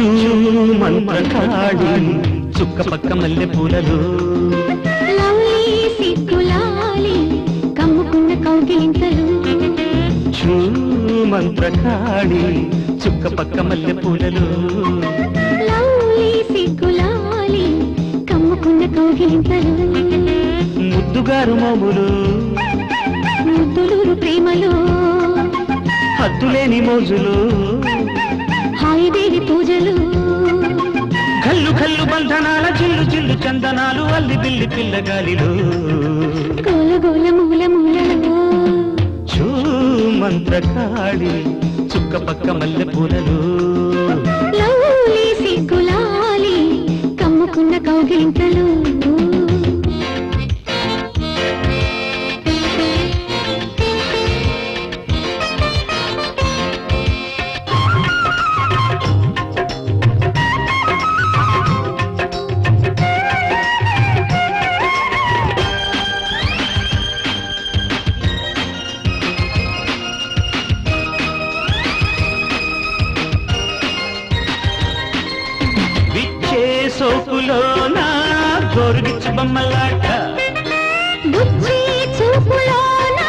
చూ మంత్రకాళి చుక్క పక్క మల్లె పూలలో కమ్ముకున్న కౌగిలింతలు. చూ మంత్రకాళి చుక్క పక్క మల్లె పూలలో కమ్ముకున్న కౌగిలింతలు. ముద్దుగారు మోములు. ముద్దులూరు ప్రేమలో. హద్దులేని మోజులు. కల్లు కల్లు బంధనాల చిల్లు చిల్లు చందనాలు అల్లి బిల్లి పిల్లగాలిలో గోల గోల మూల మూలలో. చూ మంత్రకాళి చుక్క పక్క మల్లె పూలలో. సిగ్గులాలి కమ్ముకున్న కౌగిలింతలు. గోరుగిచ్చు బొమ్మలాట. బుజ్జి చూపులోన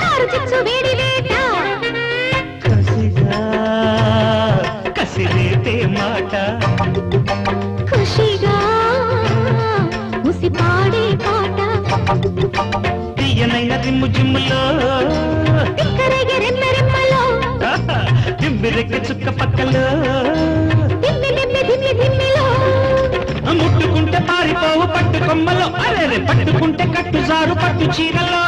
కరుచిచ్చు వేడి వేట కసిగా కసిరేతే మాట. ఖుషిగా ఉసి పాడే పాట. తీయనైన రిమ్ము జిమ్ములో. తిక్కరగి రెమ్మెరెమ్మలో తిమ్మిరెక్క చుక్క పక్కలో. కొమ్మలో అరే పట్టుకుంటే కట్టు జారు పట్టు చీరలో.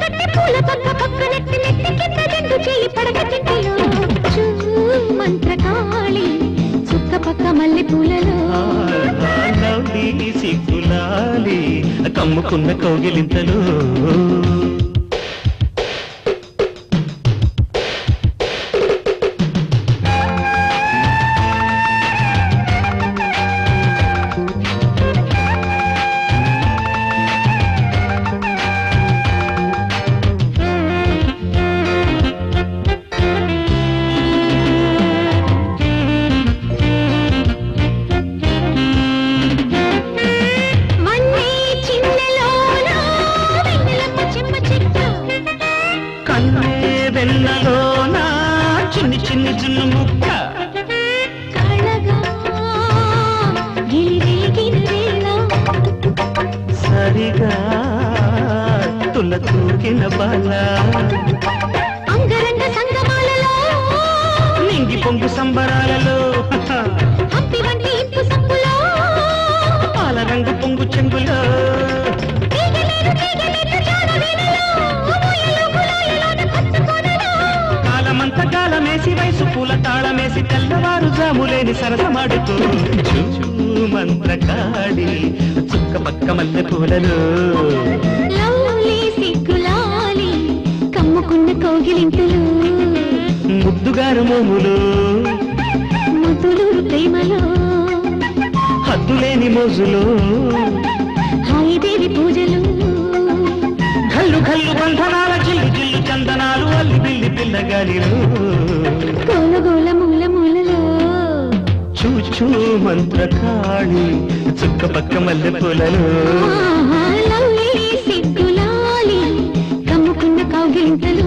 కట్టి పూల పక్క పక్క నెత్తి నెత్తి కింద రెండు చేయి పడక చెట్టులో. చూ మంత్రకాళి చుక్క పక్క మల్లె పూలలో. సిగ్గులాలి కమ్ముకున్న కౌగిలింతలు. కన్నే వెన్నలోన చిన్ని చిన్ని జున్ను ముక్క. సరిగా తుల తూకిన బాల నింగి పొంగు సంబరాలలో. పాల రంగు పొంగు చెంగులో. తాళమేసి తెల్లవారు జాములేని సరసమాడుతూ మంత్రకాడి చుక్క పక్క మల్లె పూలలో. కమ్ముకున్న కౌగిలింతలు. ముద్దుగారు మోములు. ముద్దులూరు ప్రేమలో. హద్దులేని మోజులు. హాయిదేవి పూజలు. కల్లు కల్లు బంధనాల జిల్లు జిల్లు చందనాలు. పిల్లగాలిలు గోల గోల మూల మూలలో. చూ చూ మంత్రకాళి చుక్క పక్క మల్లె పూలలో. కమ్ముకున్న కౌగిలింతలు